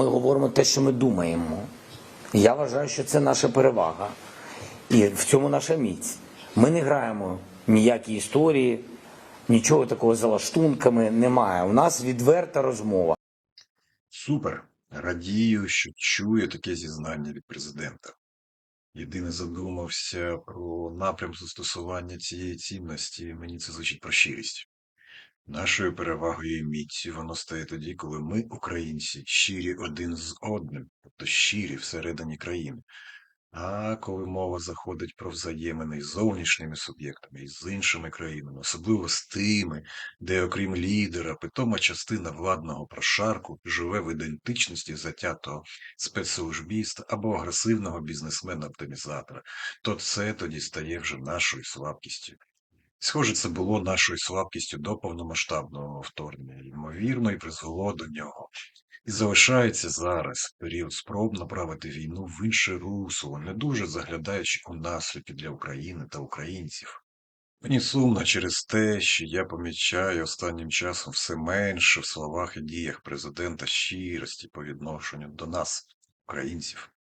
ми говоримо те, що ми думаємо. Я вважаю, що це наша перевага. І в цьому наша міць. Ми не граємо ніякі історії, нічого такого за лаштунками немає. У нас відверта розмова. Супер. Радію, що чую таке зізнання від президента. Єдине задумався про напрям застосування цієї цінності, мені це звучить про щирість. Нашою перевагою і міцю воно стає тоді, коли ми, українці, щирі один з одним, тобто щирі всередині країни. А коли мова заходить про взаємини з зовнішніми суб'єктами і з іншими країнами, особливо з тими, де, окрім лідера, питома частина владного прошарку живе в ідентичності затятого спецслужбіста або агресивного бізнесмена-оптимізатора, то це тоді стає вже нашою слабкістю. Схоже, це було нашою слабкістю до повномасштабного вторгнення, ймовірно, і призвело до нього. І залишається зараз період спроб направити війну в інше русло, не дуже заглядаючи у наслідки для України та українців. Мені сумно через те, що я помічаю останнім часом все менше в словах і діях президента щирості по відношенню до нас, українців.